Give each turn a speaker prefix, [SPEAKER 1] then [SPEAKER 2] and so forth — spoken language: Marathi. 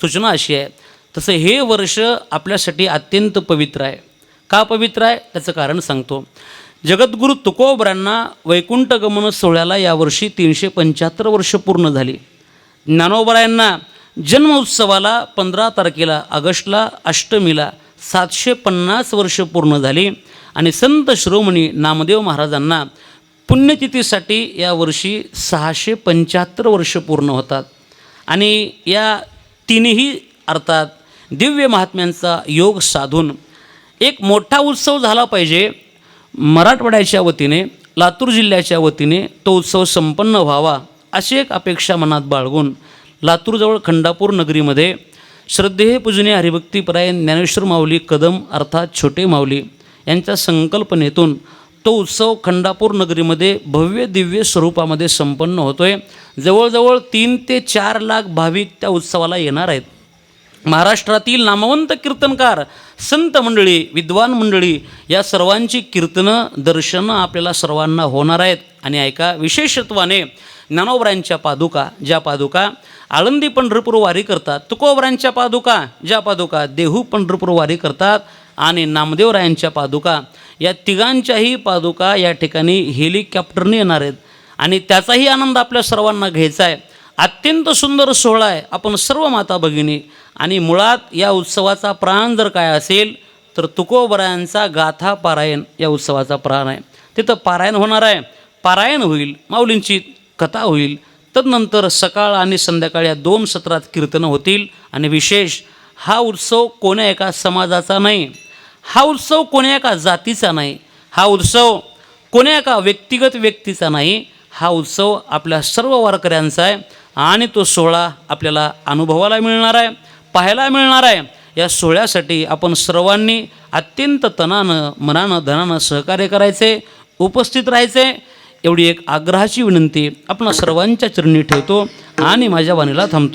[SPEAKER 1] सूचना अशी आहे तसं हे वर्ष आपल्यासाठी अत्यंत पवित्र आहे. का पवित्र आहे? त्याचं कारण सांगतो. जगद्गुरू तुकोबरांना वैकुंठ गमन सोहळ्याला यावर्षी तीनशे पंच्याहत्तर वर्ष पूर्ण झाली. ज्ञानोबरायांना जन्मोत्सवाला पंधरा तारखेला ऑगस्टला अष्टमीला सातशे पन्नास वर्ष पूर्ण झाली आणि संत शिरोमणी नामदेव महाराजांना पुण्यतिथीसाठी यावर्षी सहाशे पंच्याहत्तर वर्ष पूर्ण होतात. आणि या तिन्ही अर्थात दिव्य महात्म्यांचा योग साधून एक मोठा उत्सव झाला पाहिजे. मराठवाड्याच्या वतीने लातूर जिल्ह्याच्या वतीने तो उत्सव संपन्न व्हावा अशी एक अपेक्षा मनात बाळगून लातूरजवळ खंडापूर नगरीमध्ये श्रद्धेय पूजने हरिभक्तीपरायण ज्ञानेश्वर माऊली कदम अर्थात छोटे माऊली यांच्या संकल्पनेतून तो उत्सव खंडापूर नगरीमध्ये भव्य दिव्य स्वरूपामध्ये संपन्न होतो आहे जवळजवळ तीन ते चार लाख भाविक त्या उत्सवाला येणार आहेत. महाराष्ट्रातील नामवंत कीर्तनकार संत मंडळी विद्वान मंडळी या सर्वांची कीर्तनं दर्शनं आपल्याला सर्वांना होणार आहेत. आणि ऐका विशेषत्वाने ज्ञानोबरांच्या पादुका ज्या पादुका आळंदी पंढरपूर वारी करतात तुकोबरांच्या पादुका ज्या पादुका देहू पंढरपूर वारी करतात आणि नामदेवरायांच्या पादुका या तिघांच्याही पादुका या ठिकाणी हेलिकॉप्टरने येणार आहेत. आणि त्याचाही आनंद आपल्या सर्वांना घ्यायचा आहे. अत्यंत सुंदर सोहळा आहे. आपण सर्व माता भगिनी आणि मुळात या उत्सवाचा प्राण जर काय असेल तर तुकोबरायांचा गाथा पारायण या उत्सवाचा प्राण आहे. तिथं पारायण होणार आहे. पारायण होईल माऊलींची कथा होईल. तदनंतर सकाळ आणि संध्याकाळ या दोन सत्रात कीर्तनं होतील. आणि विशेष हा उत्सव कोण्या एका समाजाचा नाही. हा उत्सव कोण्या एका जातीचा नाही हा उत्सव कोण्या एका व्यक्तिगत व्यक्तीचा नाही हा उत्सव आपल्या सर्व वारकऱ्यांचा आहे आणि तो सोहळा आपल्याला अनुभवाला मिळणार आहे पाहायला मिळणार आहे. या सोहळ्यासाठी आपण सर्वांनी अत्यंत तनानं मनानं धनानं सहकार्य करायचे उपस्थित राहायचे. एवढी एक आग्रहाची विनंती आपण सर्वांच्या चरणी ठेवतो आणि माझ्या वाणीला थांबतो.